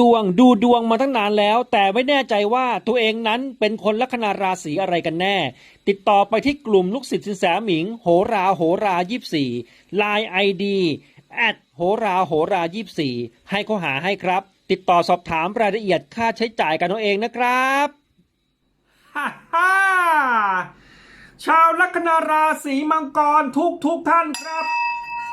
ดวงดูดวงมาตั้งนานแล้ว แต่ไม่แน่ใจว่าตัวเองนั้นเป็นคนลัคนาราศีอะไรกันแน่ ติดต่อไปที่กลุ่มลูกศิษย์สินแสหมิง โหราโหรายี่สี่ไลน์ไอดีแอดโหราโหรายี่สี่ให้เขาหาให้ครับ ติดต่อสอบถามรายละเอียดค่าใช้จ่ายกันเอาเองนะครับฮ่าฮ่าชาวลัคนาราศีมังกรทุกทุกท่านครับ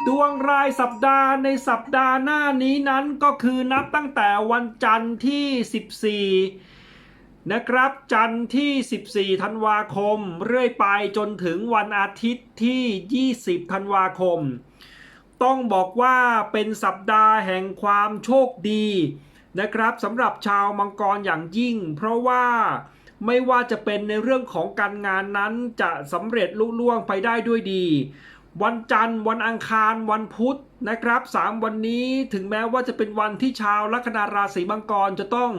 ดวงรายสัปดาห์ในสัปดาห์หน้านี้นั้นก็คือนับตั้งแต่วันจันทร์ที่ 14 นะครับ จันทร์ที่ 14 ธันวาคม เรื่อยไปจนถึงวันอาทิตย์ที่ 20 ธันวาคม ต้องบอกว่าเป็นสัปดาห์แห่งความโชคดีนะครับสำหรับชาวมังกรอย่างยิ่ง เพราะว่าไม่ว่าจะเป็นในเรื่องของการงานนั้นจะสำเร็จลุล่วงไปได้ด้วยดี วันจันทร์ วันอังคาร วันพุธนะครับสามวันนี้ถึงแม้ว่าจะเป็นวันที่ชาวลัคนาราศีมังกรจะต้อง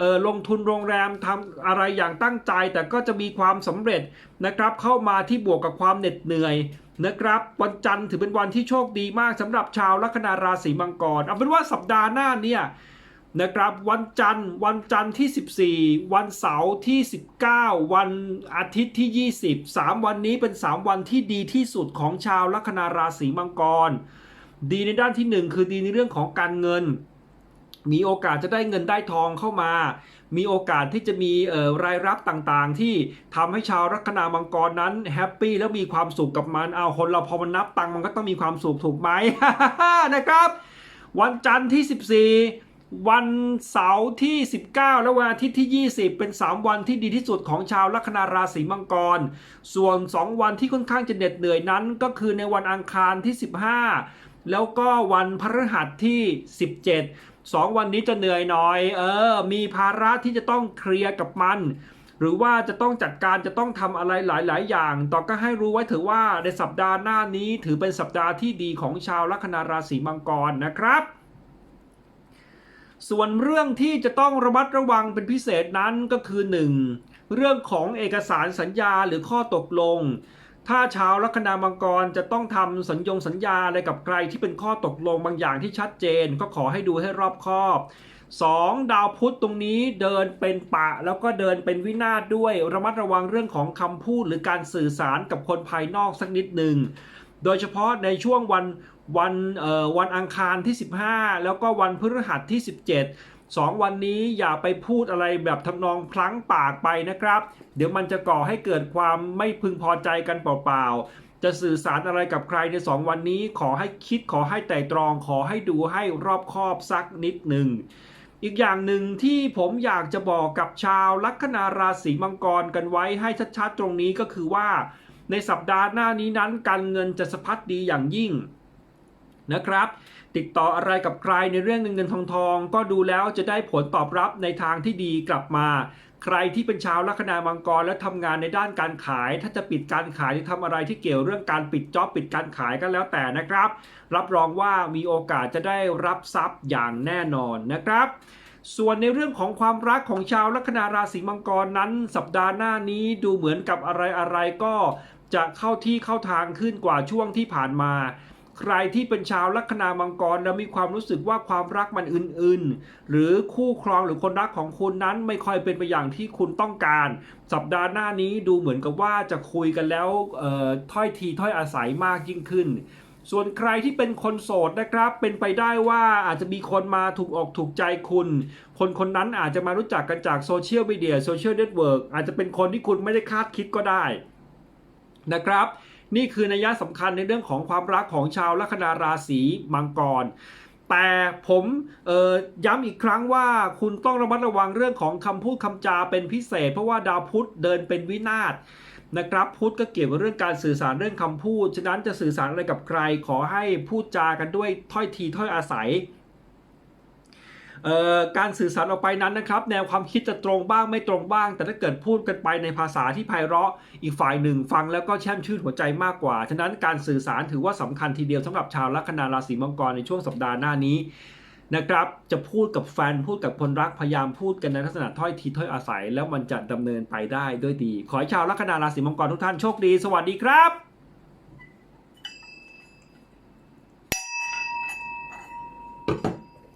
ออลงทุนโรงแรมทำอะไรอย่างตั้งใจ แต่ก็จะมีความสำเร็จนะครับ เข้ามาที่บวกกับความเหน็ดเหนื่อยนะครับ วันจันทร์ถือเป็นวันที่โชคดีมากสำหรับชาวลัคนาราศีมังกรเอาเป็นว่าสัปดาห์หน้าเนี่ย นะครับวันจันทร์วันจันทร์ที่ 14 วันเสาร์ที่ 19 วันอาทิตย์ที่ 20 3 วันนี้เป็น 3 วันที่ดีที่สุดของชาวลัคนาราศีมังกร ดีในด้านที่ 1 คือดีในเรื่องของการเงิน มีโอกาสจะได้เงินได้ทองเข้ามา มีโอกาสที่จะมีรายรับต่างๆ ที่ทำให้ชาวลัคนามังกรนั้นแฮปปี้แล้วมีความสุขกับมันเอาคนเราพอมันนับตังมันก็ต้องมีความสุขถูกไหมนะครับ วันจันทร์ที่ 14 วันเสาร์ที่ 19 และวันอาทิตย์ที่ 20 เป็น 3 วันที่ดีที่สุดของชาวลัคนาราศีมังกร ส่วน 2 วันที่ค่อนข้างจะเหน็ดเหนื่อยนั้น ก็คือในวันอังคารที่ 15 แล้วก็วันพฤหัสที่ 17สองวันนี้จะเหนื่อยหน่อย เออ มีภาระที่จะต้องเคลียร์กับมัน หรือว่าจะต้องจัดการจะต้องทำอะไรหลาย ๆ อย่าง ต่อก็ให้รู้ไว้เถือว่าในสัปดาห์หน้านี้ถือเป็นสัปดาห์ที่ดีของชาวลัคนาราศีมังกรนะครับ ส่วนเรื่องที่จะต้องระมัดระวังเป็นพิเศษนั้นก็คือ 1. เรื่องของเอกสารสัญญาหรือข้อตกลง ถ้าชาวลัคนามังกรจะต้องทำสัญญงสัญญาอะไรกับใครที่เป็นข้อตกลงบางอย่างที่ชัดเจน ก็ขอให้ดูให้รอบคอบ 2. ดาวพุธตรงนี้เดินเป็นปะ แล้วก็เดินเป็นวินาศด้วย ระมัดระวังเรื่องของคำพูดหรือการสื่อสารกับคนภายนอกสักนิดหนึ่งโดยเฉพาะในช่วงวัน วันเอ่อวันอังคารที่ 15 แล้วก็วันพฤหัสที่ 17สองวันนี้อย่าไปพูดอะไรแบบทำนองพลั้งปากไปนะครับ เดี๋ยวมันจะก่อให้เกิดความไม่พึงพอใจกันเปล่าๆ จะสื่อสารอะไรกับใครในสองวันนี้ขอให้คิดขอให้ไต่ตรอง ขอให้ดูให้รอบคอบสักนิดหนึ่งอีกอย่างหนึ่งที่ผมอยากจะบอกกับชาวลัคนาราศีมังกรกันไว้ให้ชัดๆตรงนี้ก็คือว่า ในสัปดาห์หน้านี้นั้นการเงินจะสะพัดดีอย่างยิ่ง นะครับ ติดต่ออะไรกับใครในเรื่องเงินเงินทองทอง ก็ดูแล้วจะได้ผลตอบรับในทางที่ดีกลับมา ใครที่เป็นชาวลัคนามังกรและทำงานในด้านการขาย ถ้าจะปิดการขายหรือทำอะไรที่เกี่ยวเรื่องการปิดจ็อบปิดการขายก็แล้วแต่นะครับ รับรองว่ามีโอกาสจะได้รับทรัพย์อย่างแน่นอนนะครับส่วนในเรื่องของความรักของชาวลัคนาราศีมังกรนั้น สัปดาห์หน้านี้ดูเหมือนกับอะไรอะไรก็จะเข้าที่เข้าทางขึ้นกว่าช่วงที่ผ่านมา ใครที่เป็นชาวลัคนามังกร แล้วมีความรู้สึกว่าความรักมันอื่นๆ หรือคู่ครองหรือคนรักของคุณนั้นไม่ค่อยเป็นไปอย่างที่คุณต้องการ สัปดาห์หน้านี้ดูเหมือนกับว่าจะคุยกันแล้วถ้อยทีถ้อยอาศัยมากยิ่งขึ้นส่วนใครที่เป็นคนโสดนะครับ เป็นไปได้ว่าอาจจะมีคนมาถูกอกถูกใจคุณ คนคนนั้นอาจจะมารู้จักกันจากโซเชียลมีเดียโซเชียลเน็ตเวิร์กอาจจะเป็นคนที่คุณไม่ได้คาดคิดก็ได้นะครับ นี่คือนัยยะสำคัญในเรื่องของความรักของชาวลัคนาราศีมังกร แต่ผมย้ำอีกครั้งว่าคุณต้องระมัดระวังเรื่องของคำพูดคำจาเป็นพิเศษ เพราะว่าดาวพุธเดินเป็นวินาศนะครับพุทธก็เกี่ยวกับเรื่องการสื่อสารเรื่องคำพูด ฉะนั้นจะสื่อสารอะไรกับใคร ขอให้พูดจากันด้วยถ้อยทีถ้อยอาศัย การสื่อสารออกไปนั้นนะครับ แนวความคิดจะตรงบ้างไม่ตรงบ้าง แต่ถ้าเกิดพูดกันไปในภาษาที่ไพเราะอีกฝ่ายหนึ่งฟังแล้วก็แช่มชื่นหัวใจมากกว่า ฉะนั้นการสื่อสารถือว่าสำคัญทีเดียวสำหรับชาวลัคนาราศีมังกรในช่วงสัปดาห์หน้านี้นะครับจะพูดกับแฟนพูดกับคนรักพยายามพูดกันในลักษณะถ้อยทีถ้อยอาศัย แล้วมันจะดำเนินไปได้ด้วยดี ขอให้ชาวลัคนาราศีมังกรทุกท่านโชคดี สวัสดีครับ